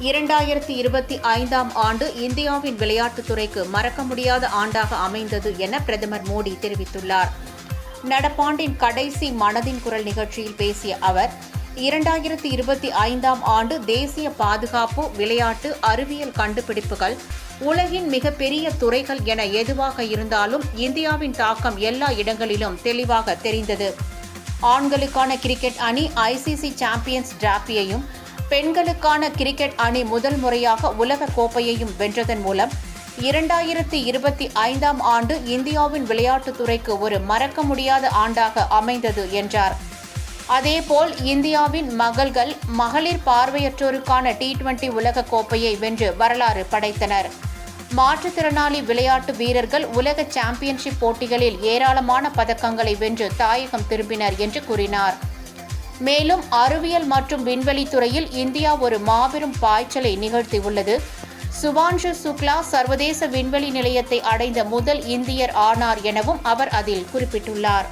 இரண்டாயிரத்தி இருபத்தி ஐந்தாம் ஆண்டு இந்தியாவின் விளையாட்டுத் துறைக்கு மறக்க முடியாத ஆண்டாக அமைந்தது என பிரதமர் மோடி தெரிவித்துள்ளார். நடப்பாண்டின் கடைசி மனதின் குரல் நிகழ்ச்சியில் பேசிய அவர் இரண்டாயிரத்தி இருபத்தி ஐந்தாம் ஆண்டு தேசிய பாதுகாப்பு விளையாட்டு அறிவியல் கண்டுபிடிப்புகள் உலகின் மிகப்பெரிய துறைகள் என எதுவாக இருந்தாலும் இந்தியாவின் தாக்கம் எல்லா இடங்களிலும் தெளிவாக தெரிந்தது. ஆண்களுக்கான கிரிக்கெட் அணி ஐசிசி சாம்பியன்ஸ் டிராபியையும் பெண்களுக்கான கிரிக்கெட் அணி முதல் முறையாக உலக கோப்பையையும் வென்றதன் மூலம் இரண்டாயிரத்தி இருபத்தி ஐந்தாம் ஆண்டு இந்தியாவின் விளையாட்டுத்துறைக்கு ஒரு மறக்க முடியாத ஆண்டாக அமைந்தது என்றார். அதேபோல் இந்தியாவின் மகள்கள் மகளிர் பார்வையற்றோருக்கான டி டுவெண்டி உலக கோப்பையை வென்று வரலாறு படைத்தனர். மாற்றுத்திறனாளி விளையாட்டு வீரர்கள் உலக சாம்பியன்ஷிப் போட்டிகளில் ஏராளமான பதக்கங்களை வென்று தாயகம் திரும்பினர் என்று கூறினார். மேலும் அறிவியல் மற்றும் விண்வெளி துறையில் இந்தியா ஒரு மாபெரும் பாய்ச்சலை நிகழ்த்தியுள்ளது. சுபான்ஷு சுக்லா சர்வதேச விண்வெளி நிலையத்தை அடைந்த முதல் இந்தியர் ஆனார் எனவும் அவர் அதில் குறிப்பிட்டுள்ளார்.